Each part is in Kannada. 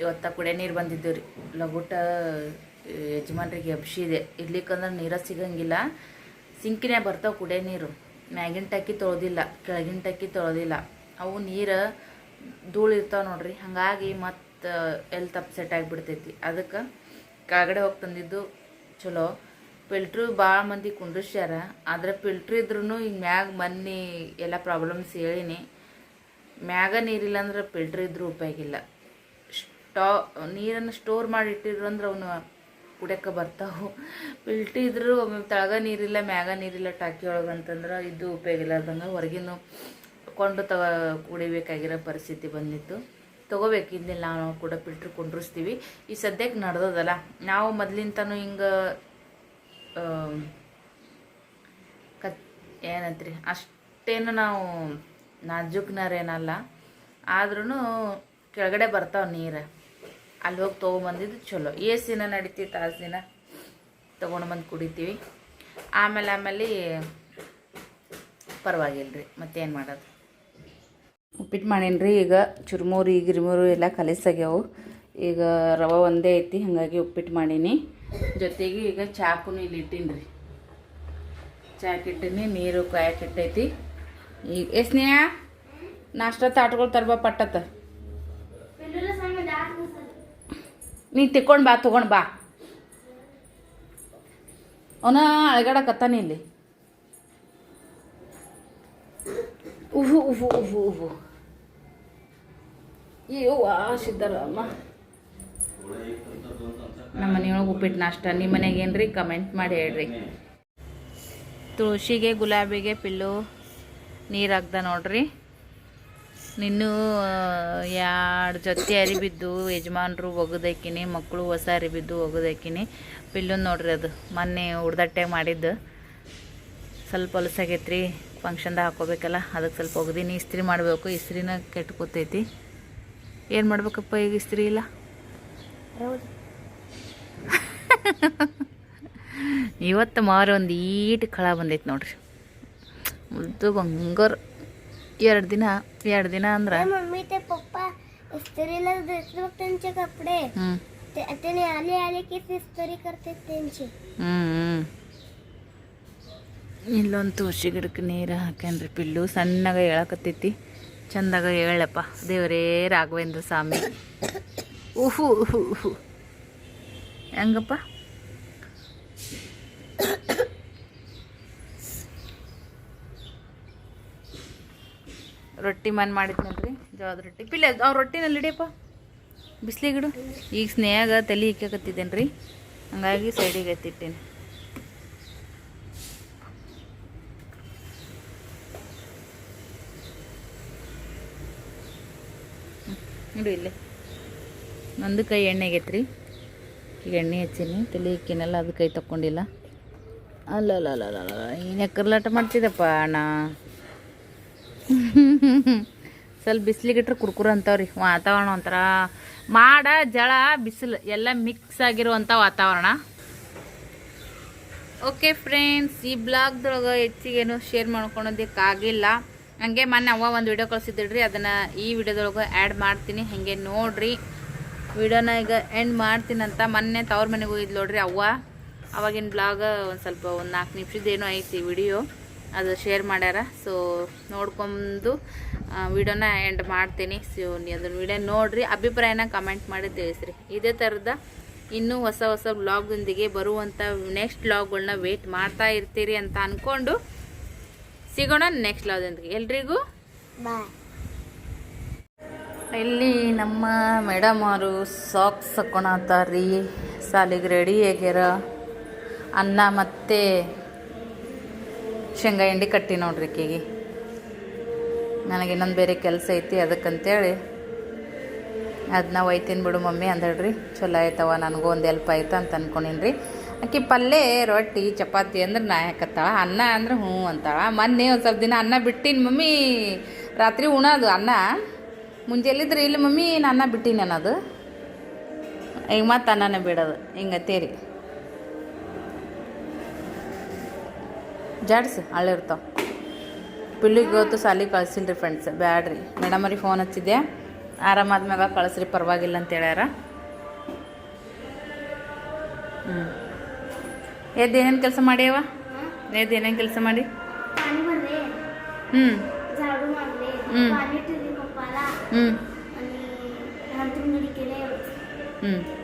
ಇವತ್ತ ಕುಡಿಯೋ ನೀರು ಬಂದಿದ್ದು ರೀ. ಲಗುಟ ಯಜಮಾನ್ರಿಗೆ ಎಬ್ಸಿದೆ ಇರ್ಲಿಕ್ಕಂದ್ರೆ ನೀರ ಸಿಗಂಗಿಲ್ಲ. ಸಿಂಕಿನೇ ಬರ್ತಾವೆ ಕುಡಿಯೋ ನೀರು. ಮ್ಯಾಗಿನ ಟಕ್ಕಿ ತೊಳೆದಿಲ್ಲ, ಕೆಳಗಿನ ಟಕ್ಕಿ ತೊಳೆದಿಲ್ಲ. ಅವು ನೀರು ಧೂಳು ಇರ್ತಾವೆ ನೋಡ್ರಿ. ಹಾಗಾಗಿ ಮತ್ತು ಎಲ್ಲಿ ತಪ್ಪು ಸೆಟ್ ಆಗಿಬಿಡ್ತೈತಿ. ಅದಕ್ಕೆ ಕೆಳಗಡೆ ಹೋಗಿ ತಂದಿದ್ದು ಚಲೋ. ಫಿಲ್ಟ್ರು ಭಾಳ ಮಂದಿ ಕುಂಡ್ರಿಸ್ಯಾರ ಆದರೆ ಫಿಲ್ಟ್ರ್ ಇದ್ರೂ ಈಗ ಮ್ಯಾಗ ಮನ್ನಿ ಎಲ್ಲ ಪ್ರಾಬ್ಲಮ್ಸ್ ಹೇಳಿನಿ. ಮ್ಯಾಗ ನೀರಿಲ್ಲ ಅಂದ್ರೆ ಫಿಲ್ಟ್ರ್ ಇದ್ರೂ ಉಪಯೋಗ ಇಲ್ಲ. ಸ್ಟಾ, ನೀರನ್ನು ಸ್ಟೋರ್ ಮಾಡಿ ಇಟ್ಟಿದ್ರು ಅಂದ್ರೆ ಅವನು ಕುಡಿಯೋಕೆ ಬರ್ತಾವೆ. ಒಮ್ಮೆ ತಳಗ ನೀರಿಲ್ಲ, ಮ್ಯಾಗ ನೀರಿಲ್ಲ, ಟಾಕಿ ಒಳಗೆ ಅಂತಂದ್ರೆ ಇದು ಉಪಯೋಗ ಇಲ್ಲಾರ್ದಂಗೆ ಹೊರಗಿನ ಕೊಂಡು ತಗ, ಕುಡಿಬೇಕಾಗಿರೋ ಪರಿಸ್ಥಿತಿ ಬಂದಿತ್ತು. ತೊಗೋಬೇಕು ಇದನ್ನೆಲ್ಲ ನಾವು ಕೂಡ ಫಿಲ್ಟ್ರ್ ಕುಂಡ್ರಿಸ್ತೀವಿ. ಈ ಸದ್ಯಕ್ಕೆ ನಡೆದದಲ್ಲ. ನಾವು ಮೊದ್ಲಿಂತನೂ ಹಿಂಗೆ ಕತ್, ಏನಂತ್ರಿ, ಅಷ್ಟೇನು ನಾವು ನಾಜುಕ್ನರೇನಲ್ಲ ಆದ್ರೂ ಕೆಳಗಡೆ ಬರ್ತಾವೆ ನೀರು. ಅಲ್ಲಿ ಹೋಗಿ ತೊಗೊಂಬಂದಿದ್ದು ಚಲೋ. ಎಷ್ಟು ದಿನ ನಡೀತೀವಿ ತಾಸು ದಿನ. ತೊಗೊಂಡು ಬಂದು ಕುಡಿತೀವಿ. ಆಮೇಲೆ ಆಮೇಲೆ ಪರವಾಗಿಲ್ಲ ರೀ ಮತ್ತೇನು ಮಾಡೋದು? ಉಪ್ಪಿಟ್ಟು ಮಾಡೀನಿ ರೀ ಈಗ ಚುರುಮುರಿ, ಗಿರ್ಮುರು ಎಲ್ಲ ಕಲಿಸಾಗ್ಯಾವು. ಈಗ ರವೆ ಒಂದೇ ಐತಿ, ಹಾಗಾಗಿ ಉಪ್ಪಿಟ್ಟು ಮಾಡೀನಿ. ಜೊತೆಗೆ ಈಗ ಚಾಕುನು ಇಲ್ಲಿ ಇಟ್ಟೀನಿ ರೀ ಚಾಕಿಟ್ಟೀನಿ ನೀರು ಕಾಯಕ್ಕೆ ಇಟ್ಟೈತಿ. ಈಗ ಎಸ್ನೇಯ ನಾಷ್ಟ ತಾಟ್ಗಳು ತರ್ಬ ಪಟ್ಟತ್ತ? ನೀ ತಿಕ್ಕೊಂಡು ಬಾ, ತೊಗೊಂಡು ಬಾ. ಅವನ ಅಳಗಾಡಕತ್ತಾನೆ ಇಲ್ಲಿ. ಉಹು ಉಹು ಉಹು ಉಹು. ಅಯ್ಯೋ, ವಾ ಸಿದ್ಧರಾಮ ನಮ್ಮ ಮನೆಯೊಳಗೆ ಉಪ್ಪಿಟ್ಟು ನಾಷ್ಟ. ನಿಮ್ಮ ಮನೆಗೆ ಏನು ರೀ ಕಮೆಂಟ್ ಮಾಡಿ ಹೇಳ್ರಿ. ತುಳಸಿಗೆ ಗುಲಾಬಿಗೆ ಪಿಲ್ಲು ನೀರು ಹಾಕ್ದ ನೋಡ್ರಿ. ನಿನ್ನೂ ಎರಡು ಜೊತೆ ಅರಿಬಿದ್ದು ಯಜಮಾನ್ರು ಒಗದಾಕಿನಿ ಮಕ್ಕಳು ಹೊಸ ಅರಿಬಿದ್ದು ಒಗದಾಕಿನಿ. ಪಿಲ್ಲು ನೋಡ್ರಿ ಅದು. ಮೊನ್ನೆ ಉಡ್ದಟ್ಟೆ ಮಾಡಿದ್ದು. ಸ್ವಲ್ಪ ಹೊಲಸಾಗೈತ್ರಿ ಫಂಕ್ಷನ್ದಾಗ ಹಾಕೋಬೇಕಲ್ಲ ಅದಕ್ಕೆ ಸ್ವಲ್ಪ ಒಗ್ದೀನಿ ಇಸ್ತ್ರಿ ಮಾಡಬೇಕು ಇಸ್ತ್ರಿನ ಕೆಟ್ಕೋತೈತಿ ಏನು ಮಾಡ್ಬೇಕಪ್ಪ ಈಗ ಇಸ್ತ್ರಿ ಇಲ್ಲ? ಇವತ್ತು ಮಾರು ಒಂದು ಈಟ್ ಕಳ ಬಂದೈತಿ ನೋಡ್ರಿ. ಮುದ್ದು ಬಂಗಾರ. ಎರಡು ದಿನ ಎರಡು ದಿನ ಅಂದ್ರೆ मम्मी ते पप्पा इस्त्रीला दुसरे बघ त्यांचे कपडे ಹ್ಞೂ ते- त्याने आले आले की इस्त्री करते त्यांची ಹ್ಞೂ ಇಲ್ಲೊಂದು ತುಳಸಿ ಗಿಡಕ್ಕೆ ನೀರು ಹಾಕ್ಯಾನ್ರಿ ಪಿಲ್ಲು ಸಣ್ಣಗ ಹೇಳಕತ್ತೈತಿ ಚಂದಾಗ ಹೇಳಪ್ಪ ದೇವರೇ ರಾಘವೇಂದ್ರ ಸ್ವಾಮಿ ಉಹು ಉಹು ಉಹು ಹೆಂಗಪ್ಪ ರೊಟ್ಟಿ ಮನ್ ಮಾಡಿದ್ನಲ್ರಿ, ಜೋಳದ ರೊಟ್ಟಿ. ಪಿಲ್ಲೆ ಅವ್ರ ರೊಟ್ಟಿನಲ್ಲಿ ಹಿಡಿಯಪ್ಪ ಬಿಸಿಲಿಗಿಡು ಈಗ ಸ್ನೇಹಾಗ ತಲೆ ಇಕ್ಕಾಕತ್ತಿದ್ದೇನೆ ರೀ ಹಂಗಾಗಿ ಸೈಡಿಗೆ ಎತ್ತಿಟ್ಟೇನೆ. ಇಡು ಇಲ್ಲೇ. ನಂದು ಕೈ ಎಣ್ಣೆಗೆ ಐತ್ರಿ ಈಗ ಎಣ್ಣೆ ಹಚ್ಚೀನಿ. ತಲೆ ಇಕ್ಕಿನಲ್ಲ ಅದು ಕೈ ತಕ್ಕೊಂಡಿಲ್ಲ. ಅಲ್ಲ ಅಲ್ಲ ಅಲ್ಲ ಅಲ್ಲ ಏನು ಮಾಡ್ತಿದ್ದಪ್ಪ ಅಣ್ಣ? ಸ್ವಲ್ಪ ಬಿಸಿಲಿಗಿಟ್ರೆ ಕುರ್ಕುರು ಅಂತಾವ್ರಿ, ವಾತಾವರಣ ಒಂಥರ ಮಾಡ, ಜಳ, ಬಿಸಿಲು ಎಲ್ಲ ಮಿಕ್ಸ್ ಆಗಿರುವಂಥ ವಾತಾವರಣ. ಓಕೆ ಫ್ರೆಂಡ್ಸ್ ಈ ಬ್ಲಾಗ್ದೊಳಗೆ ಹೆಚ್ಚಿಗೇನು ಶೇರ್ ಮಾಡ್ಕೊಳೋದಕ್ಕಾಗಿಲ್ಲ ಹಂಗೆ ಮೊನ್ನೆ ಅವ್ವ ಒಂದು ವಿಡಿಯೋ ಕಳಿಸಿದ್ರಿ ಅದನ್ನು ಈ ವಿಡಿಯೋದೊಳಗೆ ಆ್ಯಡ್ ಮಾಡ್ತೀನಿ, ಹಾಗೆ ನೋಡಿರಿ. ವಿಡಿಯೋನ ಈಗ ಎಂಡ್ ಮಾಡ್ತೀನಂತ ಮೊನ್ನೆ ತವ್ರ ಮನೆಗೆ ಹೋಗಿದ್ದು ನೋಡ್ರಿ ಅವ್ವ. ಅವಾಗಿನ ಬ್ಲಾಗ ಒಂದು ಸ್ವಲ್ಪ ಒಂದು ನಾಲ್ಕು ನಿಮಿಷದ್ದೇನೋ ಐತಿ ವಿಡಿಯೋ ಅದು ಶೇರ್ ಮಾಡ್ಯಾರ. ಸೊ ನೋಡ್ಕೊಂಡು ವಿಡಿಯೋನ ಎಂಡ್ ಮಾಡ್ತೀನಿ. ಸೊ ನೀ ಅದನ್ನ ವಿಡಿಯೋ ನೋಡ್ರಿ ಅಭಿಪ್ರಾಯನ ಕಮೆಂಟ್ ಮಾಡಿ ತಿಳಿಸ್ರಿ. ಇದೇ ಥರದ ಇನ್ನೂ ಹೊಸ ಹೊಸ ಬ್ಲಾಗ್ದೊಂದಿಗೆ ಬರುವಂಥ ನೆಕ್ಸ್ಟ್ ಬ್ಲಾಗ್ಗಳನ್ನ ವೇಟ್ ಮಾಡ್ತಾ ಇರ್ತೀರಿ ಅಂತ ಅಂದ್ಕೊಂಡು ಸಿಗೋಣ ನೆಕ್ಸ್ಟ್ ಬ್ಲಾಗ್ದೊಂದಿಗೆ ಎಲ್ರಿಗೂ ಬಾಯ್ ಇಲ್ಲಿ ನಮ್ಮ ಮೇಡಮ್ ಅವರು ಸಾಕ್ಸ್ ಹಾಕೊಳತ್ತಾರ್ರಿ ಸಾಲಿಗೆ ರೆಡಿ ಆಗ್ಯಾರ ಅನ್ನ ಮತ್ತು ಶೇಂಗಾ ಹಿಂಡಿ ಕಟ್ಟಿ ನೋಡ್ರಿ ಆಕೆಗೆ ನನಗೆ ಇನ್ನೊಂದು ಬೇರೆ ಕೆಲಸ ಐತಿ ಅದಕ್ಕಂತೇಳಿ. ಅದನ್ನ ಒಯ್ತೀನಿ ಬಿಡು ಮಮ್ಮಿ ಅಂದಳ್ರಿ ಚಲೋ ಆಯ್ತವ ನನಗೂ ಒಂದು ಎಲ್ಪ್ ಆಯ್ತು ಅಂತ ಅನ್ಕೊಂಡಿನ್ರಿ. ಆಕೆ ಪಲ್ಯ, ರೊಟ್ಟಿ, ಚಪಾತಿ ಅಂದ್ರೆ ನಾ ಹಾಕತ್ತಾಳ ಅನ್ನ ಅಂದ್ರೆ ಹ್ಞೂ ಅಂತಾಳ. ಮೊನ್ನೆ ಒಂದು ಸ್ವಲ್ಪ ದಿನ ಅನ್ನ ಬಿಟ್ಟಿನಿ ಮಮ್ಮಿ. ರಾತ್ರಿ ಉಣೋದು ಅನ್ನ. ಮುಂಜಾಲಿದ್ರೆ ಇಲ್ಲಿ ಮಮ್ಮಿ, ನಾನು ಅನ್ನ ಬಿಟ್ಟಿನಿ ಅನ್ನೋದು. ಈಗ ಮತ್ತೆ ಅನ್ನನೇ ಬಿಡೋದು. ಹಿಂಗತ್ತೇರಿ ಜಾಡ್ಸಿ ಹಳ್ಳಿರ್ತಾವೆ ಪಿಲ್ಲಿಗೊತ್ತು ಸಾಲಿ ಕಳಿಸಿಲ್ಲ ರೀ ಫ್ರೆಂಡ್ಸ್ ಬ್ಯಾಡ್ರಿ. ಮೇಡಮ್ ಅವ್ರಿಗೆ ಫೋನ್ ಹಚ್ಚಿದ್ದೆ. ಆರಾಮಾದ್ಮ್ಯಾಗ ಕಳಿಸ್ರಿ ಪರವಾಗಿಲ್ಲ ಅಂತ ಹೇಳ್ಯಾರ. ಹ್ಞೂ ಎದ್ದು ಏನೇನು ಕೆಲಸ ಮಾಡ್ಯವ? ಎದ್ದು ಏನೇನು ಕೆಲಸ ಮಾಡಿ? ಹ್ಞೂ ಹ್ಞೂ ಹ್ಞೂ ಹ್ಞೂ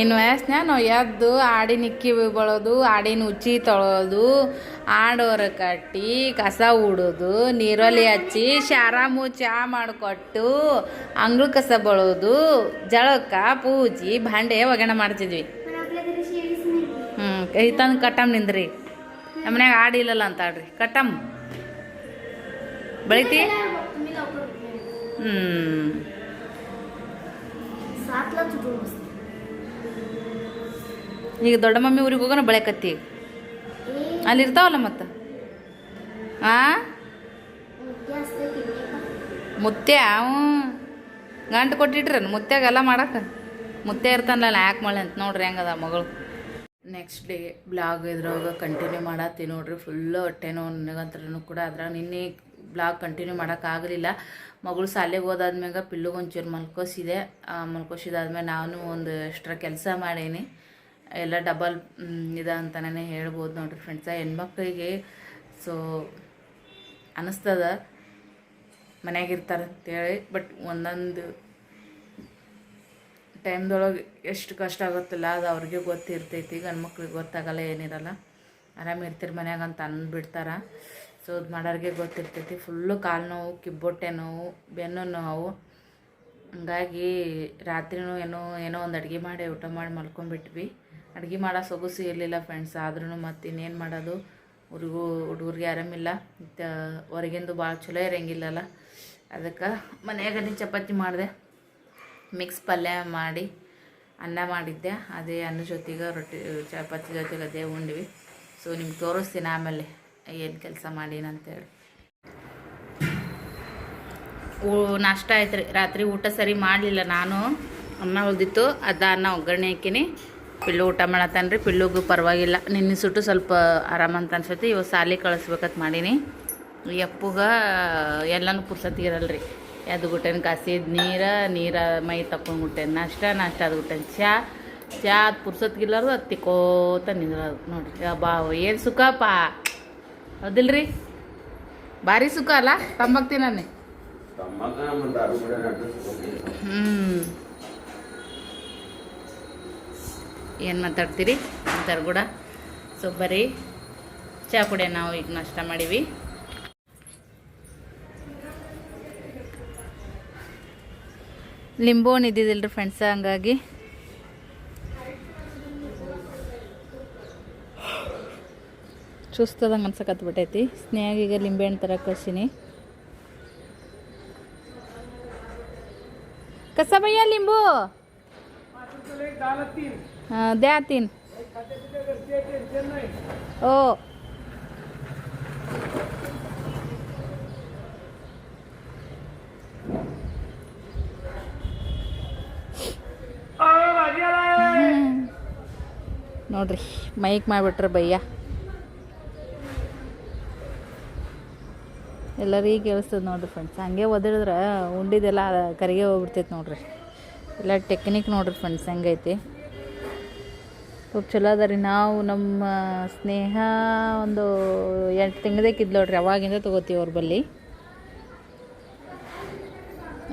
ಇನ್ನು ವಯಸ್ಸಿನ ಎದ್ದು ಆಡಿನ ಇಕ್ಕಿ ಬೀಳೋದು ಆಡಿನ ಉಚ್ಚಿ ತೊಳೋದು, ಆಡೋರ ಕಟ್ಟಿ, ಕಸ ಉಡೋದು, ನೀರಲ್ಲಿ ಹಚ್ಚಿ ಶಾರಾಮು ಚಹಾ ಮಾಡಿಕೊಟ್ಟು ಅಂಗ್ಳು ಕಸ ಬಳೋದು ಜಳಕ್ಕ ಪೂಜಿ, ಭಾಂಡೆ ಒಗಣೆ ಮಾಡ್ತಿದ್ವಿ. ಹ್ಞೂ ಕೈ ತಂದು ಕಟ್ಟಮ್ ನಿಂದ್ರಿ. ನಮ್ಮನ್ಯಾಗ ಆಡಿಲ್ಲಲ್ಲ ಅಂತ ಆಡ್ರಿ ಕಟ್ಟಮ್. ಬೆಳಿತಿ? ಹ್ಞೂ ಈಗ ದೊಡ್ಡ ಮಮ್ಮಿ ಊರಿಗೆ ಹೋಗೋಣ ಬಳಕತ್ತಿ ಅಲ್ಲಿ ಇರ್ತಾವಲ್ಲ ಮತ್ತೆ? ಆ? ಮುತ್ತೆ ಅವು ಗಂಟು ಕೊಟ್ಟಿಟ್ರೇನು ಮುತ್ಯಾಗೆಲ್ಲ ಮಾಡಕ್ಕೆ. ಮುತ್ತೆ ಇರ್ತಾನಲ್ಲ ಯಾಕೆ ಮಾಡಲಿ ಅಂತ ನೋಡ್ರಿ ಹೆಂಗದ ಮಗಳು. ನೆಕ್ಸ್ಟ್ ಡೇ ಬ್ಲಾಗ್ ಇದ್ರಾಗ ಕಂಟಿನ್ಯೂ ಮಾಡತ್ತಿ ನೋಡ್ರಿ ಫುಲ್ಲು ಹೊಟ್ಟೆ ನೋವು ನನಗಂತ್ರೂ ಕೂಡ ಅದ್ರಾಗ ನಿನ್ನೆ ಬ್ಲಾಗ್ ಕಂಟಿನ್ಯೂ ಮಾಡೋಕ್ಕಾಗಲಿಲ್ಲ ಮಗಳು ಶಾಲೆಗೆ ಹೋದಾದ್ಮ್ಯಾಗ ಪಿಲ್ಲುಗೊಂಚೂರು ಮಲ್ಕೋಸಿದೆ. ಮಲ್ಕೋಸಿದಾದ್ಮೇಲೆ ನಾನು ಒಂದು ಎಕ್ಸ್ಟ್ರಾ ಕೆಲಸ ಮಾಡೀನಿ. ಎಲ್ಲ ಡಬಲ್ ಇದ ಅಂತಲೇ ಹೇಳ್ಬೋದು ನೋಡ್ರಿ ಫ್ರೆಂಡ್ಸ ಹೆಣ್ಮಕ್ಳಿಗೆ ಸೊ ಅನ್ನಿಸ್ತದ ಮನ್ಯಾಗಿರ್ತಾರೆ ಅಂತೇಳಿ ಬಟ್ ಒಂದೊಂದು ಟೈಮ್ದೊಳಗೆ ಎಷ್ಟು ಕಷ್ಟ ಆಗುತ್ತಲ್ಲ, ಅದು ಅವ್ರಿಗೆ ಗೊತ್ತಿರ್ತೈತಿ, ಗಂಡು ಮಕ್ಳಿಗೆ ಗೊತ್ತಾಗಲ್ಲ, ಏನಿರಲ್ಲ. ಆರಾಮಿರ್ತೀರಿ ಮನ್ಯಾಗ ಅಂತ ಅಂದ್ಬಿಡ್ತಾರ ಸೊ ಅದು ಮಾಡೋರಿಗೆ ಗೊತ್ತಿರ್ತೈತಿ. ಫುಲ್ಲು ಕಾಲು ನೋವು, ಕಿಬ್ಬೊಟ್ಟೆ ನೋವು, ಬೆನ್ನು ನೋವು. ಹಂಗಾಗಿ ರಾತ್ರಿನೂ ಏನೋ ಏನೋ ಒಂದು ಅಡುಗೆ ಮಾಡಿ, ಊಟ ಮಾಡಿ ಮಲ್ಕೊಂಡ್ಬಿಟ್ವಿ. ಅಡುಗೆ ಮಾಡೋ ಸೊಗಸು ಇರಲಿಲ್ಲ ಫ್ರೆಂಡ್ಸ್ ಆದ್ರೂ ಮತ್ತು ಇನ್ನೇನು ಮಾಡೋದು? ಹುಡುಗು ಹುಡುಗರಿಗೆ ಆರಾಮಿಲ್ಲ ಮತ್ತು ಹೊರಗಿಂದು ಭಾಳ ಚಲೋ ಇರೋಂಗಿಲ್ಲಲ್ಲ. ಅದಕ್ಕೆ ಮನ್ಯಾಗನೇ ಚಪಾತಿ ಮಾಡಿದೆ. ಮಿಕ್ಸ್ ಪಲ್ಯ ಮಾಡಿ ಅನ್ನ ಮಾಡಿದ್ದೆ. ಅದೇ ಅನ್ನ ಜೊತೆಗೆ ರೊಟ್ಟಿ, ಚಪಾತಿ ಜೊತೆಗೆ ಅದೇ ಉಂಡ್ವಿ. ಸೊ ನಿಮ್ಗೆ ತೋರಿಸ್ತೀನಿ ಆಮೇಲೆ ಏನು ಕೆಲಸ ಮಾಡೀನಂತೇಳಿ. ಊ ನಾಷ್ಟ ಆಯ್ತು ರೀ ರಾತ್ರಿ ಊಟ ಸರಿ ಮಾಡಲಿಲ್ಲ ನಾನು. ಅನ್ನ ಉಳಿದಿತ್ತು. ಅದ ಅನ್ನ ಒಗ್ಗರಣೆ ಹಾಕಿನಿ. ಪಿಲ್ಲು ಊಟ ಮಾಡತ್ತಾನ ರೀ? ಪಿಲ್ಲುಗೂ ಪರವಾಗಿಲ್ಲ. ನಿನ್ನೆ ಸುಟ್ಟು ಸ್ವಲ್ಪ ಆರಾಮಂತ ಅನ್ಸೈತಿ ಇವಾಗ ಸಾಲಿ ಕಳಿಸ್ಬೇಕಂತ ಮಾಡೀನಿ. ಈ ಅಪ್ಪುಗ ಎಲ್ಲನೂ ಪುರ್ಸತಿ ರೀ. ಅದು ಗುಟ್ಟೆನ ಕಾಸಿದ ನೀರು ನೀರ ಮೈ ತಕ್ಕೊಂಡು ಗುಟ್ಟೆನ ನಾಷ್ಟ ನಾಷ್ಟ ಅದು ಗುಟ್ಟೆನ ಚಾ. ಚಾ ಅದು ಪುರ್ಸತ್ಗಿಲ್ಲರು ಅದು ತಿಕ್ಕೋತ ನಿಂದ್ರದು ನೋಡ್ರಿ. ಬಾ ಏನು ಸುಖಪ್ಪ ಅದಿಲ್ರಿ ಭಾರಿ ಸುಖ ಅಲ್ಲ? ಕೂಡ ನಡ್ದು ಹ್ಞೂ ಏನು ಮಾತಾಡ್ತೀರಿ? ಅಂತಾರೆ ಕೂಡ. ಸೊ ಬರೀ ಚಹಾ ಕುಡಿಯ ನಾವು ಈಗ ನಾಷ್ಟ ಮಾಡೀವಿ. ಲಿಂಬು ಹಣ್ಣು ಇದ್ದಿದ್ದಿಲ್ಲ ರೀ ಫ್ರೆಂಡ್ಸ ಹಂಗಾಗಿ ಸುಸ್ತದಂಗೆ ಅನ್ಸಕತ್ಬಿಟ್ಟೈತಿ ಸ್ನೇಹ ಈಗ ಲಿಂಬೆ ಹಣ್ಣು ಥರ ಕಸಿನಿ ಕಸಬಯ್ಯ ಲಿಂಬು! द्या तीन हो ನೋಡ್ರಿ ಮೈಕ್ ಮಾಡಿಬಿಟ್ರಿ ಭಯ್ಯ ಎಲ್ಲರಿಗೆ ಕೇಳಿಸ್ತದೆ ನೋಡ್ರಿ ಫ್ರೆಂಡ್ಸ್ ಹಂಗೆ ಒದರಿದ್ರೆ ಉಂಡಿದೆಲ್ಲ ಕರಿಗೆ ಹೋಗ್ಬಿಡ್ತೈತೆ ನೋಡ್ರಿ ಎಲ್ಲ ಟೆಕ್ನಿಕ್ ನೋಡ್ರಿ ಫ್ರೆಂಡ್ಸ್ ಹೆಂಗೈತಿ ಸ್ವಲ್ಪ ಚಲೋ ಅದ ರೀ. ನಾವು ನಮ್ಮ ಸ್ನೇಹ ಒಂದು ಎಂಟು ತಿಂಗ್ಳದಕ್ಕಿದ್ಲು ನೋಡ್ರಿ. ಅವಾಗಿಂದ ತೊಗೋತೀವಿ ಅವ್ರ ಬಲ್ಲಿ.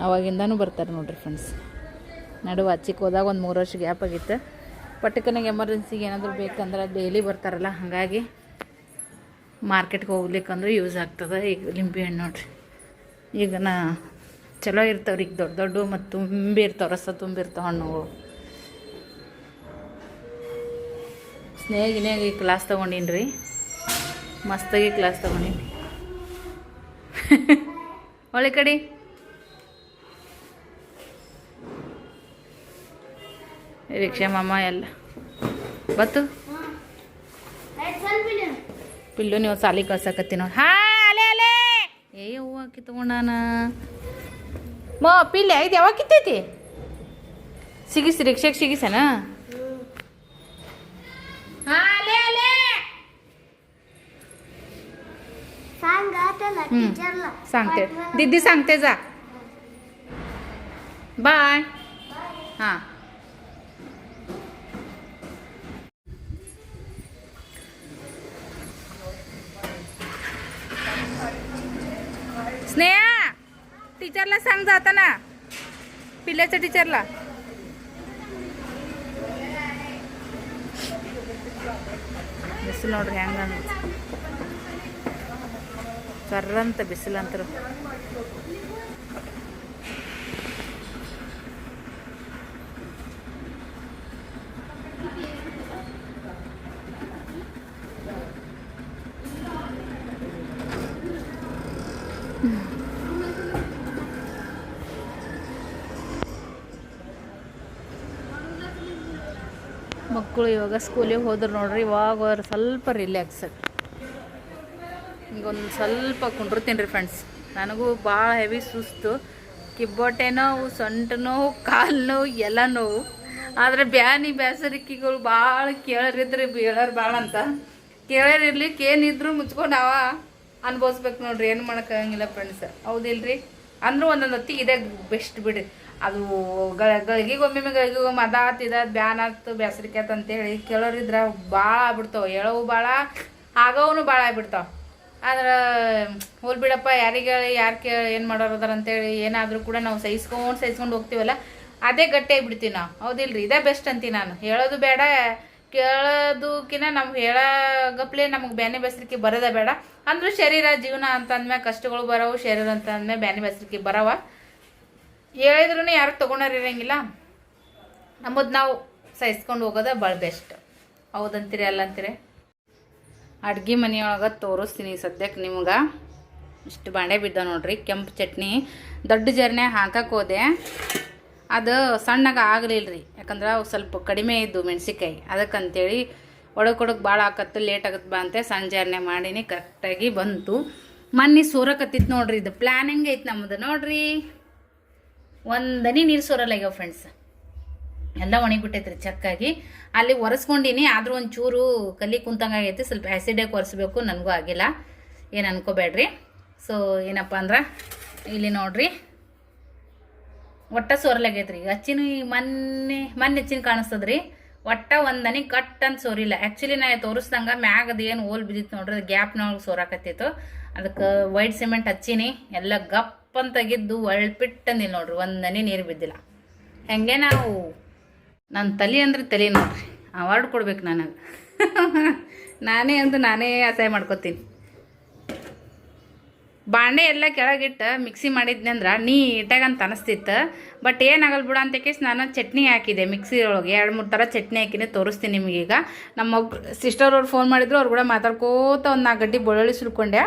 ಅವಾಗಿಂದನೂ ಬರ್ತಾರೆ ನೋಡ್ರಿ ಫ್ರೆಂಡ್ಸ್ ನಡುವೆ ಹಚ್ಚಿಕ್ಕೆ ಹೋದಾಗ ಒಂದು ಮೂರು ವರ್ಷ ಗ್ಯಾಪ್ ಆಗಿತ್ತು. ಪಟ್ಟಕನಿಗೆ ಎಮರ್ಜೆನ್ಸಿಗೆ ಏನಾದರೂ ಬೇಕಂದ್ರೆ ಡೈಲಿ ಬರ್ತಾರಲ್ಲ, ಹಾಗಾಗಿ ಮಾರ್ಕೆಟ್ಗೆ ಹೋಗ್ಲಿಕ್ಕಂದ್ರೆ ಯೂಸ್ ಆಗ್ತದೆ ಈಗ ಲಿಂಬೆ ಹಣ್ಣು ನೋಡ್ರಿ. ಈಗ ನಾ ಚಲೋ ಇರ್ತಾವ್ರಿ. ಈಗ ದೊಡ್ಡ ದೊಡ್ಡ ಮತ್ತು ತುಂಬಿ ಇರ್ತಾವೆ, ರಸ ತುಂಬಿರ್ತಾವೆ ಹಣ್ಣುಗಳು. ಸ್ನೇಹಿನಾಗಿ ಕ್ಲಾಸ್ ತೊಗೊಂಡೀನಿ ರೀ ಮಸ್ತಾಗಿ ಕ್ಲಾಸ್ ತೊಗೊಂಡೀನಿ. ಒಳ್ಳೆ ಕಡೆ. ರಿಕ್ಷಾ ಮಾಮ ಎಲ್ಲ. ಬತ್ತು. ಪಿಲ್ಲು, ನೀವು ಸಾಲಿ ಕಳ್ಸಕತ್ತೀನಿ ನೋಡಿ. ಹಾಲೆ ಅಲೆ ಏ, ಹೂವು ಹಾಕಿ ತೊಗೊಂಡಾನ ಮಾ, ಪಿಲ್ಲೆ, ಐದು ಯಾವಾಗ ಕಿತ್ತೈತಿ? ಸಿಗಿಸಿ ರಿಕ್ಷಾಗೆ ಸಿಗಿಸನಾ सांगा त्याला हम्म. टीचरला सांगते दीदी सांगते जा ಬಾಯ್ ಹಾಂ स्नेहा टीचरला सांग जाताना पिल्ल्याच्या टीचरला ಬಿಸಿಲು ನೋಡ್ರಿ ಹೆಂಗ ಕರ್ರಂತ ಬಿಸಿಲಂತರು. ಮಕ್ಕಳು ಇವಾಗ ಸ್ಕೂಲಿಗೆ ಹೋದ್ರು ನೋಡ್ರಿ ಇವಾಗ ಸ್ವಲ್ಪ ರಿಲ್ಯಾಕ್ಸ್ ಹಿಂಗೊಂದು ಸ್ವಲ್ಪ ಕುಂಡಿರ್ತೀನಿ ರೀ ಫ್ರೆಂಡ್ಸ್ ನನಗೂ ಭಾಳ ಹೆವಿ ಸುಸ್ತು. ಕಿಬ್ಬೊಟ್ಟೆ ನೋವು ಸೊಂಟ ನೋವು ಕಾಲು ನೋವು ಎಲ್ಲ ನೋವು ಆದರೆ ಬ್ಯಾನಿ ಬೇಸರಿಕೆಗಳು ಭಾಳ ಕೇಳರಿದ್ರಿ ಹೇಳೋರು ಭಾಳ ಅಂತ. ಕೇಳೋರಿರ್ಲಿಕ್ಕೆ ಏನಿದ್ರು ಮುಚ್ಕೊಂಡು ಅವ ಅನ್ಭವಿಸ್ಬೇಕು ನೋಡ್ರಿ, ಏನು ಮಾಡೋಕ್ಕಾಗಂಗಿಲ್ಲ ಫ್ರೆಂಡ್ಸ್ ಹೌದಿಲ್ರಿ? ಅಂದರೂ ಒಂದೊಂದು ಹೊತ್ತಿ ಇದೇ ಬೆಸ್ಟ್ ಬಿಡಿ ಅದು ಗಳಿಗೆಗೊಮ್ಮೆ ಗಳಿಗೆಗೊಮ್ಮೆ ಅದಾತ್ ಇದಾತ್ ಬ್ಯಾನ್ ಬ್ಯಾಸರಿಕೆ ಬೇಸರಿಕೆ ಅಂತೇಳಿ ಕೇಳೋರಿದ್ರೆ ಭಾಳ ಆಗ್ಬಿಡ್ತಾವೆ. ಹೇಳೋವು ಭಾಳ, ಆಗೋವನು ಭಾಳ ಆಗ್ಬಿಡ್ತಾವ. ಆದ್ರೆ, ಹೋಲ್ ಬಿಡಪ್ಪ, ಯಾರಿಗೆ ಯಾರು ಕೇ ಏನು ಮಾಡೋರು ಅದಾರ ಅಂತೇಳಿ, ಏನಾದರೂ ಕೂಡ ನಾವು ಸಹಿಸ್ಕೊಂಡು ಸಹಿಸ್ಕೊಂಡು ಹೋಗ್ತೀವಲ್ಲ, ಅದೇ ಗಟ್ಟಿ ಆಗಿಬಿಡ್ತೀವಿ ನಾವು. ಹೌದಿಲ್ರಿ? ಇದೇ ಬೆಸ್ಟ್ ಅಂತೀನಿ ನಾನು. ಹೇಳೋದು ಬೇಡ ಕೇಳೋದಕ್ಕಿಂತ ನಮ್ಗೆ ಹೇಳಗಪ್ಲೆ ನಮಗೆ ಬ್ಯಾನೆ ಬೆಸರಿಕೆ ಬರೋದೇ ಬೇಡ. ಅಂದರೂ ಶರೀರ, ಜೀವನ ಅಂತ ಅಂದ್ಮೇಲೆ ಕಷ್ಟಗಳು ಬರವು, ಶರೀರ ಅಂತ ಅಂದ್ಮೇಲೆ ಬ್ಯಾನೆ ಬೆಸರಿಕೆ ಬರವ. ಹೇಳಿದ್ರು ಯಾರು ತೊಗೊಂಡಿರಂಗಿಲ್ಲ ನಮ್ಮದು ನಾವು ಸಹಿಸ್ಕೊಂಡು ಹೋಗೋದೇ ಭಾಳ ಬೆಸ್ಟ್ ಹೌದಂತೀರಿ ಅಲ್ಲ ಅಂತೀರಿ? ಅಡ್ಗೆ ಮನೆಯೊಳಗೆ ತೋರಿಸ್ತೀನಿ ಸದ್ಯಕ್ಕೆ ನಿಮ್ಗೆ. ಇಷ್ಟು ಬಾಂಡೆ ಬಿದ್ದ ನೋಡ್ರಿ, ಕೆಂಪು ಚಟ್ನಿ. ದೊಡ್ಡ ಜರ್ನೆ ಹಾಕಕ್ಕೆ ಹೋದೆ. ಅದು ಸಣ್ಣಗೆ ಆಗಲಿಲ್ಲ ರೀ ಯಾಕಂದ್ರೆ ಸ್ವಲ್ಪ ಕಡಿಮೆ ಇದ್ದು ಮೆಣಸಿಕಾಯಿ ಅದಕ್ಕಂತೇಳಿ ಒಡಕ್ ಒಡಕ್ ಭಾಳ ಆಕತ್ತು ಲೇಟ್ ಆಗುತ್ತೆ ಬಾ ಅಂತ ಸಣ್ಣ ಜರ್ನೆ ಮಾಡೀನಿ ಕರೆಕ್ಟಾಗಿ ಬಂತು. ಮನ್ನಿ ಸೋರಕತ್ತಿತ್ತು ನೋಡ್ರಿ, ಇದು ಪ್ಲ್ಯಾನಿಂಗ್ ಐತೆ ನಮ್ಮದು ನೋಡ್ರಿ ಒಂದನಿ ನೀರು ಸೋರಲ್ಲ ಫ್ರೆಂಡ್ಸ್ ಎಲ್ಲ ಒಣಗಿಬಿಟ್ಟೈತ್ರಿ ಚಕ್ಕಾಗಿ. ಅಲ್ಲಿ ಒರೆಸ್ಕೊಂಡಿನಿ, ಆದರೂ ಒಂಚೂರು ಕಲ್ಲಿ ಕುಂತಂಗ ಆಗೈತಿ, ಸ್ವಲ್ಪ ಆ್ಯಸಿಡಾಗಿ ಒರೆಸ್ಬೇಕು, ನನಗೂ ಆಗಿಲ್ಲ. ಏನು ಅನ್ಕೋಬೇಡ್ರಿ. ಸೊ ಏನಪ್ಪ ಅಂದ್ರೆ, ಇಲ್ಲಿ ನೋಡ್ರಿ. ಒಟ್ಟ ಸೋರ್ಲಾಗೈತ್ರಿ. ಹಚ್ಚಿನ ಮೊನ್ನೆ ಮೊನ್ನೆ ಹೆಚ್ಚಿನ ಕಾಣಿಸ್ತದ್ರಿ. ಒಟ್ಟ ಒಂದನಿ ಕಟ್ ಅಂತ ಸೋರಿಲ್ಲ. ಆ್ಯಕ್ಚುಲಿ ನಾ ತೋರಿಸ್ದಂಗ ಅದು ಏನು ಓಲ್ ಬಿದ್ದಿತ್ತು ನೋಡ್ರಿ ಗ್ಯಾಪ್ನೊಳಗೆ ಸೋರಾಕತ್ತಿತ್ತು ಅದಕ್ಕೆ ವೈಟ್ ಸಿಮೆಂಟ್ ಹಚ್ಚಿನಿ, ಎಲ್ಲ ಗಪ್ ಅಂತ ತೆಗಿದ್ದು ಒಳ್ಪಿಟ್ಟಂದಿಲ್ಲ ನೋಡ್ರಿ, ಒಂದನಿ ನೀರು ಬಿದ್ದಿಲ್ಲ. ಹೆಂಗೆ ನಾವು ನನ್ನ ತಲೆ ಅಂದ್ರೆ ತಲೆ ನೋಡ್ರಿ. ಅವಾರ್ಡ್ ಕೊಡ್ಬೇಕು ನನಗೆ. ನಾನೇ ಅಂದು ನಾನೇ ಅಸಹ್ಯ ಮಾಡ್ಕೊತೀನಿ. ಬಾಂಡೆ ಎಲ್ಲ ಕೆಳಗಿಟ್ಟು ಮಿಕ್ಸಿ ಮಾಡಿದ್ನಿ ಅಂದ್ರೆ ನೀಟಾಗಿ ಅಂತ ಅನಿಸ್ತಿತ್ತು. ಬಟ್ ಏನಾಗಲ್ಲ ಬಿಡ ಅಂತ ಕೇಸ್ ನಾನು ಚಟ್ನಿ ಹಾಕಿದೆ ಮಿಕ್ಸಿ ಒಳಗೆ. ಎರಡು ಮೂರು ಥರ ಚಟ್ನಿ ಹಾಕಿನಿ, ತೋರಿಸ್ತೀನಿ ನಿಮಗೀಗ ನಮ್ಮ ಸಿಸ್ಟರ್ ಅವ್ರು ಫೋನ್ ಮಾಡಿದ್ರು, ಅವ್ರು ಕೂಡ ಮಾತಾಡ್ಕೋತ ಒಂದು ನಾಲ್ಕು ಗಡ್ಡಿ ಬೆಳ್ಳುಳ್ಳಿ ಸುಲ್ಕೊಂಡೆ.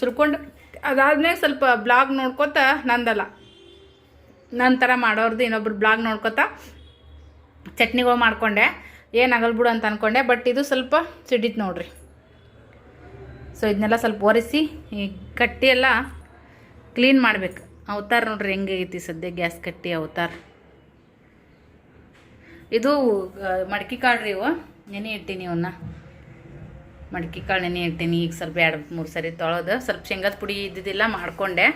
ಸುಲ್ಕೊಂಡು ಅದಾದ್ಮೇಲೆ ಸ್ವಲ್ಪ ಬ್ಲಾಗ್ ನೋಡ್ಕೋತ ನಂದಲ್ಲ. ನನ್ನ ಥರ ಮಾಡೋರ್ದು ಇನ್ನೊಬ್ರು ಬ್ಲಾಗ್ ನೋಡ್ಕೋತ. ಚಟ್ನಿಗಳು ಮಾಡ್ಕೊಂಡೆ. ಏನಾಗಲ್ಲ ಬಿಡು ಅಂತ ಅಂದ್ಕೊಂಡೆ ಬಟ್ ಇದು ಸ್ವಲ್ಪ ಸಿಡಿತು ನೋಡ್ರಿ. ಸೊ ಇದನ್ನೆಲ್ಲ ಸ್ವಲ್ಪ ಒರೆಸಿ, ಈ ಕಟ್ಟಿ ಎಲ್ಲ ಕ್ಲೀನ್ ಮಾಡಬೇಕು. ಅವತಾರ ನೋಡ್ರಿ ಹೆಂಗೈತಿ ಸದ್ಯ ಗ್ಯಾಸ್ ಕಟ್ಟಿ ಅವತಾರ. ಇದು ಮಡ್ಕಿ ಕಾಳು ರೀ ಇವು. ನೆನೆ ಇಟ್ಟೀನಿ ಇವನ್ನ ಮಡ್ಕಿ ಕಾಳು ನೆನೆ ಇಟ್ಟೀನಿ. ಈಗ ಸ್ವಲ್ಪ ಎರಡು, ಮೂರು ಸರಿ ತೊಳೆದು, ಸ್ವಲ್ಪ ಶೇಂಗದ ಪುಡಿ ಇದ್ದಿದ್ದಿಲ್ಲ ಮಾಡಿಕೊಂಡೆ.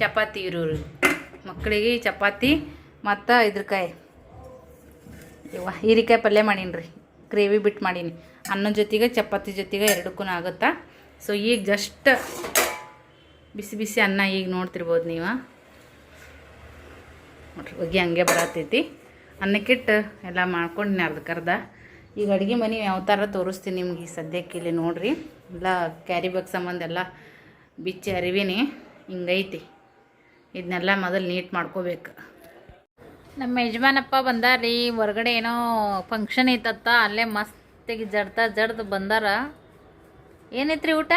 ಚಪಾತಿ ಇರು ಮಕ್ಕಳಿಗೆ ಚಪಾತಿ ಮತ್ತು ಇದ್ರಕಾಯಿ. ಇವ ಹೀರಿಕಾಯಿ ಪಲ್ಯ ಮಾಡೀನಿ ರೀ ಗ್ರೇವಿ ಬಿಟ್ಟು ಮಾಡೀನಿ. ಅನ್ನದ ಜೊತೆಗೆ, ಚಪಾತಿ ಜೊತೆಗೆ ಎರಡಕ್ಕೂ ಆಗುತ್ತಾ? ಸೊ ಈಗ ಜಸ್ಟ್ ಬಿಸಿ ಬಿಸಿ ಅನ್ನ ಈಗ ನೋಡ್ತಿರ್ಬೋದು ನೀವು. ನೋಡ್ರಿ, ಹೋಗಿ ಹಂಗೆ ಬರತೈತಿ. ಅನ್ನಕ್ಕಿಟ್ಟು ಎಲ್ಲ ಮಾಡ್ಕೊಂಡಿನಿ ಅರ್ಧಕ್ಕರ್ಧ ಈಗ ಅಡುಗೆ ಮನೆ ಯಾವ ಥರ ತೋರಿಸ್ತೀನಿ ನಿಮ್ಗೆ ಈ ಸದ್ಯಕ್ಕೆ ಇಲ್ಲಿ ನೋಡ್ರಿ. ಎಲ್ಲ ಕ್ಯಾರಿ ಬ್ಯಾಗ್ ಸಂಬಂಧ ಎಲ್ಲ ಬಿಚ್ಚಿ ಅರಿವಿನಿ. ಹಿಂಗೈತಿ. ಇದನ್ನೆಲ್ಲ ಮೊದಲು ನೀಟ್ ಮಾಡ್ಕೋಬೇಕು. ನಮ್ಮ ಯಜಮಾನಪ್ಪ ಬಂದಾರ್ರಿ ಹೊರಗಡೆ ಏನೋ ಫಂಕ್ಷನ್ ಐತತ್ತ ಅಲ್ಲೇ ಮಸ್ತಿಗೆ ಜಡ್ತಾ ಜಡ್ದು ಬಂದಾರ. ಏನೈತ್ರಿ ಊಟ?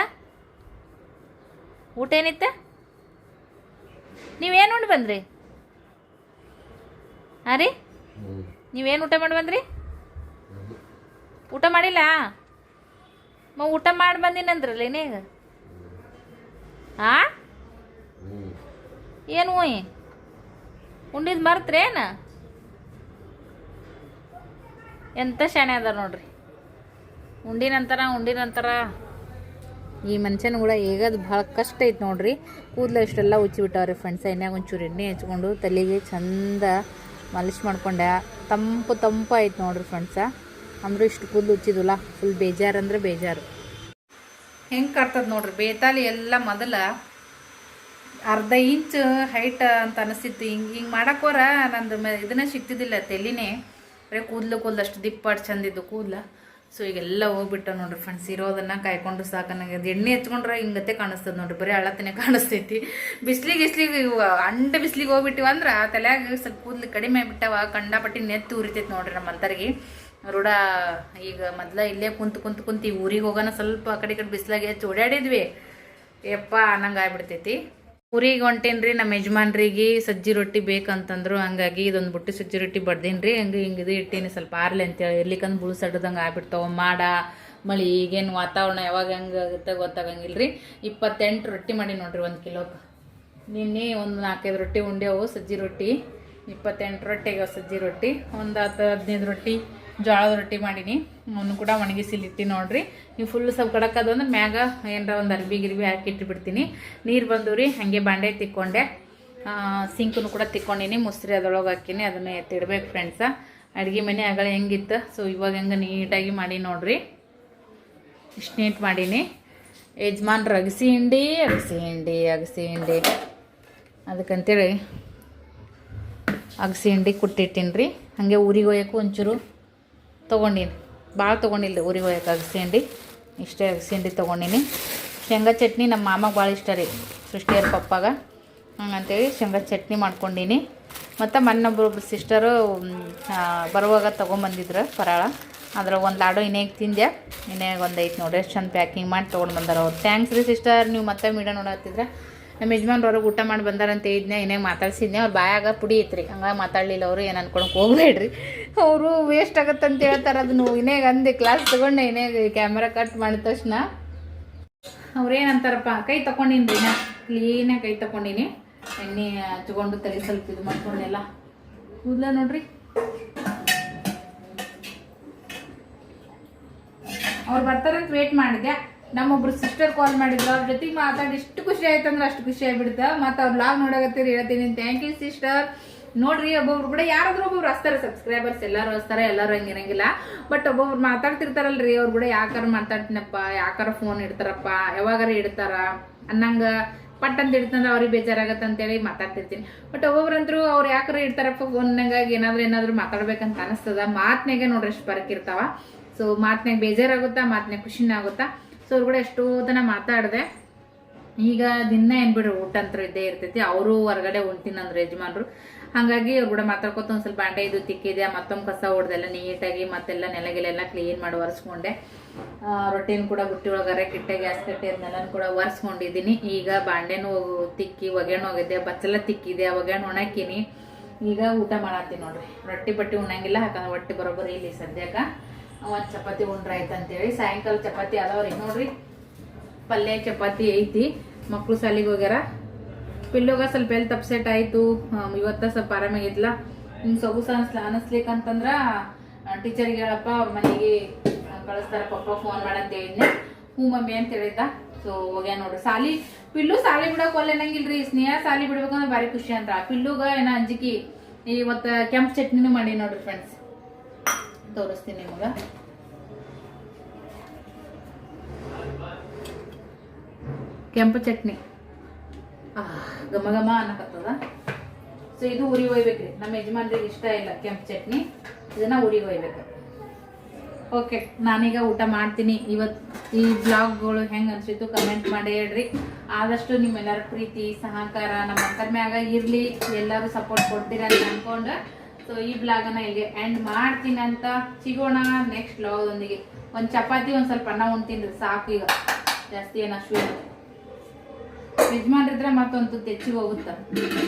ಊಟ ಏನಿತ್ತ ನೀವೇನು ಉಂಡು ಬಂದ್ರಿ? ಹಾಂ ರೀ? ನೀವೇನು ಊಟ ಮಾಡಿ ಬಂದ್ರಿ? ಊಟ ಮಾಡಿಲ್ಲ? ಮ ಊಟ ಮಾಡಿ ಬಂದಿನಂದ್ರಲ್ಲ ಏನೇ ಹಾಂ ಏನು ಉಂಡಿದ್ ಮರ್ತ್ರೇನ ಎಂತ ಶಾಣೆ ಅದ ನೋಡ್ರಿ. ಉಂಡಿ ನಂತರ ಉಂಡಿ ನಂತರ ಈ ಮನುಷ್ಯನ ಕೂಡ ಹೇಗದು ಭಾಳ ಕಷ್ಟ ಐತೆ ನೋಡ್ರಿ. ಕೂದಲು ಇಷ್ಟೆಲ್ಲ ಉಚ್ಚಿ ಬಿಟ್ಟವ್ರಿ ಫ್ರೆಂಡ್ಸ್ ಎಣ್ಣೆಗೆ ಒಂಚೂರು ಎಣ್ಣೆ ಹಚ್ಕೊಂಡು ತಲೆಗೆ ಚಂದ ಮಾಲಿಶ್ ಮಾಡ್ಕೊಂಡೆ ತಂಪು ತಂಪು ಆಯ್ತು ನೋಡ್ರಿ ಫ್ರೆಂಡ್ಸ ಅಂದರೂ ಇಷ್ಟು ಕೂದಲು ಉಚ್ಚಿದ್ವಲ್ಲ ಫುಲ್ ಬೇಜಾರು ಅಂದ್ರೆ ಬೇಜಾರು. ಹೆಂಗೆ ಕಟ್ತದ ನೋಡ್ರಿ? ಬೇತಾಲಿ ಎಲ್ಲ ಮೊದಲ ಅರ್ಧ ಇಂಚ್ ಹೈಟ್ ಅಂತ ಅನಿಸ್ತಿತ್ತು ಹಿಂಗೆ ಹಿಂಗೆ ಮಾಡಕ್ಕೋರ ನಂದು ಮ, ಇದನ್ನೇ ಸಿಗ್ತಿದ್ದಿಲ್ಲ, ತೆಲಿನೇ. ಬರೀ ಕೂದಲು ಕೂದಲು ಅಷ್ಟು ದಿಪ್ಪಾಡು ಚಂದಿದ್ದು ಕೂದಲ. ಸೊ ಈಗೆಲ್ಲ ಹೋಗ್ಬಿಟ್ಟ ನೋಡ್ರಿ ಫ್ರೆಂಡ್ಸ್ ಇರೋದನ್ನು ಕಾಯ್ಕೊಂಡು ಸಾಕು ನನಗೆ ಅದು ಎಣ್ಣೆ ಹಚ್ಕೊಂಡ್ರೆ ಹಿಂಗತ್ತೆ ಕಾಣಿಸ್ತದೆ ನೋಡ್ರಿ. ಬರೀ ಅಳ್ಳತನ ಕಾಣಿಸ್ತೈತಿ. ಬಿಸ್ಲಿಗೆ ಬಿಸ್ಲಿಗೆ ಅಂಡ ಬಿಸ್ಲಿಗೆ ಹೋಗ್ಬಿಟ್ಟಿವ ಅಂದ್ರೆ ತಲೆಯಾಗ ಸ್ವಲ್ಪ ಕೂದಲು ಕಡಿಮೆ ಆಗ್ಬಿಟ್ಟವ ಕಂಡಾಪಟ್ಟಿ ನೆತ್ತಿ ಉರಿತೈತೆ ನೋಡ್ರಿ ನಮ್ಮ ಅಂತರಿಗೆ. ರೂಢ ಈಗ ಮೊದ್ಲ ಇಲ್ಲೇ ಕುಂತು ಕುಂತು ಕುಂತು ಊರಿಗೆ ಹೋಗೋಣ ಸ್ವಲ್ಪ ಆ ಕಡೆ ಕಡೆ ಬಿಸ್ಲಾಗೆ ಹೆಚ್ಚು ಓಡಾಡಿದ್ವಿ ಯಪ್ಪ, ಅನ್ನಂಗೆ ಆಗ್ಬಿಡ್ತೈತಿ. ಊರಿಗೆ ಹೊಂಟೇನ್ರಿ ನಮ್ಮ ಯಜಮಾನ್ರಿಗೆ ಸಜ್ಜಿ ರೊಟ್ಟಿ ಬೇಕಂತಂದ್ರು, ಹಂಗಾಗಿ ಇದೊಂದು ಬುಟ್ಟಿ ಸಜ್ಜಿ ರೊಟ್ಟಿ ಬಡ್ದೇನ್ರಿ. ಹಂಗೆ ಹಿಂಗೆ ಇದು ಇಟ್ಟೀನಿ ಸ್ವಲ್ಪ ಆರ್ಲಿ ಅಂತೇಳಿ. ಇರ್ಲಿಕ್ಕಂದು ಬುಳ್ಸಡ್ದಂಗೆ ಆಗ್ಬಿಡ್ತಾವ, ಮಾಡ, ಮಳಿ ಈಗೇನು ವಾತಾವರಣ ಯಾವಾಗ ಹೆಂಗೆ ಆಗುತ್ತೆ ಗೊತ್ತಾಗಂಗಿಲ್ರಿ. ಇಪ್ಪತ್ತೆಂಟು ರೊಟ್ಟಿ ಮಾಡಿ ನೋಡ್ರಿ ಒಂದು ಕಿಲೋಕ್ಕೆ ನಿನ್ನೆ ಒಂದು ನಾಲ್ಕೈದು ರೊಟ್ಟಿ ಉಂಡೆವು ಸಜ್ಜಿ ರೊಟ್ಟಿ. ಇಪ್ಪತ್ತೆಂಟು ರೊಟ್ಟಿಗೆ ಸಜ್ಜಿ ರೊಟ್ಟಿ. ಒಂದು ಹತ್ತು ಹದಿನೈದು ರೊಟ್ಟಿ. ಜೋಳದ ರೊಟ್ಟಿ ಮಾಡೀನಿ. ಅವನು ಕೂಡ ಒಣಗಿಸಿಲಿಟ್ಟಿ ನೋಡ್ರಿ. ನೀವು ಫುಲ್ ಸ್ವಲ್ಪ ಕಡಕದು ಅಂದ್ರೆ ಮ್ಯಾಗ ಏನರ ಒಂದು ಅರ್ಬಿ ಗಿರ್ಬಿ ಹಾಕಿ ಇಟ್ಬಿಡ್ತೀನಿ. ನೀರು ರೀ, ಹಾಗೆ ಬಾಂಡೆ ತಿಕ್ಕೊಂಡೆ. ಸಿಂಕನ್ನು ಕೂಡ ತಿಕ್ಕೊಂಡಿನಿ, ಮುಸ್ರಿ ಅದ್ರೊಳಗೆ ಹಾಕಿನಿ, ಅದನ್ನು ಎತ್ತಿಡ್ಬೇಕು ಫ್ರೆಂಡ್ಸ ಅಡುಗೆ ಮನೆ ಆಗಲ್ಲ ಹೆಂಗಿತ್ತು ಸೊ ಇವಾಗ ಹೆಂಗೆ ನೀಟಾಗಿ ಮಾಡಿ ನೋಡ್ರಿ. ಇಷ್ಟು ನೀಟ್ ಮಾಡೀನಿ. ಯಜಮಾನ್ರು ಅಗಸಿ ಹಿಂಡಿ ಅಗಸಿ ಹಿಂಡಿ ಅಗಸಿ ಹಿಂಡಿ. ಅದಕ್ಕಂತೇಳಿ ಅಗಸಿ ಹಿಂಡಿ ಕುಟ್ಟಿಟ್ಟಿನಿ ರೀ ಹಾಗೆ ಊರಿಗೆ ಒಯ್ಯಕ್ಕೂ ಒಂಚೂರು ತೊಗೊಂಡೀನಿ. ಭಾಳ ತೊಗೊಂಡಿಲ್ಲ ಉರಿ ಹೋಯಕ್ಕೆ ಅಗಸಿ ಹಿಂಡಿ. ಇಷ್ಟೇ ಅಗಸಿ ಹಿಂಡಿ ತೊಗೊಂಡೀನಿ. ಶೇಂಗಾ ಚಟ್ನಿ ನಮ್ಮ ಮಾಮಗೆ ಭಾಳ ಇಷ್ಟ ರೀ ಸೃಷ್ಟಿಯರ ಪಪ್ಪಾಗ. ಹಂಗಂತೇಳಿ ಶೇಂಗಾ ಚಟ್ನಿ ಮಾಡ್ಕೊಂಡೀನಿ. ಮತ್ತು ಮನ್ನೊಬ್ಬರೊಬ್ರು ಸಿಸ್ಟರು ಬರುವಾಗ ತೊಗೊಂಬಂದಿದ್ರು ಪರಾಳ. ಅದ್ರ ಒಂದು ಲಾಡು ಇನ್ನೇಗೆ ತಿಂದೆ ಇನ್ನೇಗೆ ಒಂದು ಐತೆ ನೋಡ್ರಿ ಎಷ್ಟು ಚಂದ ಪ್ಯಾಕಿಂಗ್ ಮಾಡಿ ತೊಗೊಂಡು ಬಂದಾರ ಅವ್ರು. ಥ್ಯಾಂಕ್ಸ್ ರೀ ಸಿಸ್ಟರ್ ನೀವು ಮತ್ತೆ ಮೀಡಿಯಾ ನೋಡತ್ತಿದ್ರೆ. ನಮ್ಮ ಯಜಮಾನ್ರು ಅವ್ರಿಗೆ ಊಟ ಮಾಡಿ ಬಂದಾರಂತ ಇದ್ನೆ ಏನೇ ಮಾತಾಡ್ಸಿದ್ನೆ. ಅವ್ರು ಬಾಯಾಗ ಪುಡಿ ಐತ್ರಿ. ಹಂಗಾಗಿ ಮಾತಾಡಲಿಲ್ಲ ಅವರು, ಏನು ಅನ್ಕೊಳಕ್ಕೆ ಹೋಗ್ಬೇಡ್ರಿ. ಅವರು ವೇಸ್ಟ್ ಆಗತ್ತೆ ಅಂತ ಹೇಳ್ತಾರೆ ಅದನ್ನು. ಇನ್ನೇಗ ಅಂದೆ ಕ್ಲಾಸ್ ತೊಗೊಂಡೆ, ಇನ್ನೇಗ ಕ್ಯಾಮ್ರಾ ಕಟ್ ಮಾಡಿದ ತಕ್ಷಣ. ಅವ್ರೇನಂತಾರಪ್ಪ ಕೈ ತಗೊಂಡಿನಿ ರೀ ನಾ ಕ್ಲೀನಾಗಿ ಕೈ ತಗೊಂಡಿನಿ ಎಣ್ಣೆ ಹಚ್ಕೊಂಡು ತಲೆ ಸ್ವಲ್ಪ ಇದು ಮಾಡ್ಕೊಂಡೆಲ್ಲ. ಕೂದಲ ನೋಡ್ರಿ. ಅವ್ರು ಬರ್ತಾರಂತ ವೇಟ್ ಮಾಡಿದೆ ನಮ್ಮೊಬ್ರು ಸಿಸ್ಟರ್ ಕಾಲ್ ಮಾಡಿದ್ರು. ಅವ್ರ ಜೊತೆಗೆ ಮಾತಾಡಿ ಎಷ್ಟು ಖುಷಿ ಆಯ್ತು ಅಂದ್ರೆ ಅಷ್ಟು ಖುಷಿ ಆಗ್ಬಿಡ್ತ. ಮತ್ತೆ ಅವ್ರು ಲಾಗ್ ನೋಡಕತ್ತೀರಿ ಹೇಳ್ತೀನಿ ಥ್ಯಾಂಕ್ ಯು ಸಿಸ್ಟರ್ ನೋಡ್ರಿ, ಒಬ್ಬೊಬ್ರು ಕೂಡ ಯಾರಾದ್ರೂ ಒಬ್ಬೊಬ್ರು ಹಸ್ತಾರೆ ಸಬ್ಸ್ಕ್ರೈಬರ್ಸ್ ಎಲ್ಲರೂ ಹಸ್ತಾರೆ ಎಲ್ಲರೂ ಹಂಗಿರಂಗಿಲ್ಲ ಬಟ್ ಒಬ್ಬೊಬ್ರು ಮಾತಾಡ್ತಿರ್ತಾರಲ್ರಿ, ಅವ್ರು ಕೂಡ ಯಾಕಾರ ಮಾತಾಡ್ತೀನಪ್ಪ, ಯಾಕಾರ ಫೋನ್ ಇಡ್ತಾರಪ್ಪ, ಯಾವಾಗಾರ ಇಡ್ತಾರ ಅನ್ನಂಗ ಪಟ್ ಅಂತ ಇಡ್ತಂದ್ರೆ ಅವ್ರಿಗೆ ಬೇಜಾರಾಗತ್ತೆ ಅಂತೇಳಿ ಮಾತಾಡ್ತಿರ್ತೀನಿ. ಬಟ್ ಒಬ್ಬೊಬ್ರಂತ್ರು ಅವ್ರು ಯಾಕಾರ ಇಡ್ತಾರಪ್ಪ ಫೋನ್ನಾಗ ಏನಾದ್ರು ಏನಾದ್ರು ಮಾತಾಡ್ಬೇಕಂತ ಅನಿಸ್ತದ. ಮಾತ್ನಾಗೆ ನೋಡ್ರಿ ಎಷ್ಟು ಇರ್ತಾವ. ಸೊ ಮಾತ್ನಾಗ ಬೇಜಾರಾಗುತ್ತಾ ಮಾತ್ನಾಗ ಖುಷಿನ ಆಗುತ್ತಾ ಸೊ ಅವ್ರು ಕೂಡ ಎಷ್ಟೋ ತನ ಮಾತಾಡಿದೆ. ಈಗ ದಿನ ಏನು ಬಿಡ್ರಿ ಊಟ ಅಂತ ಇದ್ದೇ ಇರ್ತೈತಿ. ಅವರು ಹೊರಗಡೆ ಅಂದ್ರೆ ಯಜಮಾನ್ರು. ಹಂಗಾಗಿ ಅವ್ರು ಕೂಡ ಮಾತಾಡ್ಕೊತ ಒಂದ್ ಸ್ವಲ್ಪ ಬಾಂಡೆ ಇದು ತಿಕ್ಕಿದೆ, ಮತ್ತೊಂದು ಕಸ ಹೊಡೆದೆಲ್ಲ ನೀಟಾಗಿ ಮತ್ತೆಲ್ಲ ನೆಲಗಿಲೆಲ್ಲ ಕ್ಲೀನ್ ಮಾಡಿ ಒರೆಸ್ಕೊಂಡೆ. ರೊಟ್ಟಿನ ಕೂಡ ಬುಟ್ಟಿ ಒಳಗಾರೆ ಕಿಟ್ಟೆ ಗ್ಯಾಸ್ ಕಟ್ಟೆ ಅದನ್ನೆಲ್ಲ ಕೂಡ ಒರೆಸ್ಕೊಂಡಿದ್ದೀನಿ. ಈಗ ಬಾಂಡೆನೂ ತಿಕ್ಕಿ ಒಗೆಣ್ಣು ಹೋಗಿದ್ದೆ, ಬಚ್ಚಲ ತಿಕ್ಕಿದೆ ಒಗೆಣ್ಣು ಒಣಕಿನಿ ಈಗ ಊಟ ಮಾಡತ್ತೀನಿ ನೋಡ್ರಿ. ರೊಟ್ಟಿ ಬಟ್ಟಿ ಉಣ್ಣಂಗಿಲ್ಲ ಯಾಕಂದ್ರೆ ಹೊಟ್ಟೆ ಬರೋಬ್ಬರಿ ಇಲ್ಲಿ ಸದ್ಯಕ್ಕ. ಒಂದು ಚಪಾತಿ ಉಂಡ್ರೆ ಆಯ್ತು ಅಂತೇಳಿ. ಸಾಯಂಕಾಲ ಚಪಾತಿ ಅದಾವ್ರಿ ನೋಡ್ರಿ. ಪಲ್ಯ ಚಪಾತಿ ಐತಿ. ಮಕ್ಕಳು ಸಾಲಿಗೆ ಹೋಗ್ಯಾರ. ಪಿಲ್ಲೋಗ ಸ್ವಲ್ಪ ಎಲ್ಲಿ ತಪ್ಸೆಟ್ ಆಯ್ತು. ಇವತ್ತ ಸ್ವಲ್ಪ ಆರಾಮಾಗಿದ್ಲ ಹಿಂಗೆ ಸೊಗುಸ ಅನ್ಸ್ಲ ಅನಿಸ್ಲಿಕ್ಕಂತಂದ್ರ ಟೀಚರ್ಗೆ ಹೇಳಪ್ಪ, ಅವ್ರ ಮನೆಗೆ ಕಳಿಸ್ತಾರೆ, ಪಪ್ಪ ಫೋನ್ ಮಾಡಂತ ಹೇಳಿದ್ನೆ. ಹ್ಞೂ ಮಮ್ಮಿ ಅಂತ ಹೇಳಿದ್ದ. ಸೊ ಹೋಗ್ಯಾ ನೋಡ್ರಿ. ಸಾಲಿ ಪಿಲ್ಲು ಸಾಲಿ ಬಿಡಕ್ ಒಲ್ಲೆನಂಗಿಲ್ರಿ ಸ್ನೇಹ ಸಾಲಿ ಬಿಡ್ಬೇಕಂದ್ರೆ ಭಾರಿ ಖುಷಿ ಅಂತ ಪಿಲ್ಲುಗ ಏನ ಅಂಜಿಕಿ ಇವತ್ತ ಕೆಂಪು ಚಟ್ನಿನೂ ಮಾಡಿ ನೋಡ್ರಿ ಫ್ರೆಂಡ್ಸ್ ತೋರಿಸ್ತೀನಿ ನಿಮಗೆ ಕೆಂಪು ಚಟ್ನಿ. ಘಮ ಘಮ ಅನ್ನಕತ್ತದ. ಸೊ ಇದು ಉರಿ ಒಯ್ಬೇಕ್ರಿ. ನಮ್ಮ ಯಜಮಾನ್ರಿಗೆ ಇಷ್ಟ ಇಲ್ಲ ಕೆಂಪು ಚಟ್ನಿ. ಇದನ್ನ ಉರಿ ಒಯ್ಬೇಕು. ಓಕೆ ನಾನೀಗ ಊಟ ಮಾಡ್ತೀನಿ. ಇವತ್ತು ಈ ಬ್ಲಾಗ್ಗಳು ಹೆಂಗೆ ಅನ್ಸಿತ್ತು ಕಮೆಂಟ್ ಮಾಡಿ ಹೇಳ್ರಿ. ಆದಷ್ಟು ನಿಮ್ಮೆಲ್ಲರ ಪ್ರೀತಿ, ಸಹಕಾರ ನಮ್ಮ ಅಂತರ ಮ್ಯಾಗ ಇರಲಿ. ಎಲ್ಲರೂ ಸಪೋರ್ಟ್ ಕೊಡ್ತೀರ ಅಂತ ಅನ್ಕೊಂಡು ಸೊ ಈ ಬ್ಲಾಗನ್ನ ಇಲ್ಲಿಗೆ ಎಂಡ್ ಮಾಡ್ತೀನಿ ಅಂತ ಸಿಗೋಣ ನೆಕ್ಸ್ಟ್ ಬ್ಲಾಗ್ದೊಂದಿಗೆ ಒಂದು ಚಪಾತಿ, ಒಂದ್ ಸ್ವಲ್ಪ ಅನ್ನ ಉಣ್ತೀನಿ ಸಾಕು ಈಗ. ಜಾಸ್ತಿ ಏನು ಫ್ರಿಜ್ ಮಾಡಿದ್ರೆ ಮತ್ತೊಂದು ಹೆಚ್ಚಿಗೆ ಹೋಗುತ್ತ?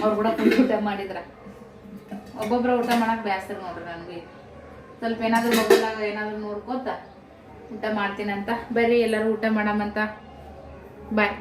ಅವ್ರು ಕೂಡ ಫುಲ್ ಊಟ ಮಾಡಿದ್ರ. ಒಬ್ಬೊಬ್ರ ಊಟ ಮಾಡಕ್ ಬೇಸರ ನೋಡ್ರಿ ನನ್ಗೆ. ಸ್ವಲ್ಪ ಏನಾದ್ರು ಮೊಬೈಲಾಗ ಏನಾದ್ರು ನೋಡ್ಕೋತ. ಊಟ ಮಾಡ್ತೀನಂತ ಬರ್ರಿ ಎಲ್ಲರೂ ಊಟ ಮಾಡಮಂತ ಬಾಯ್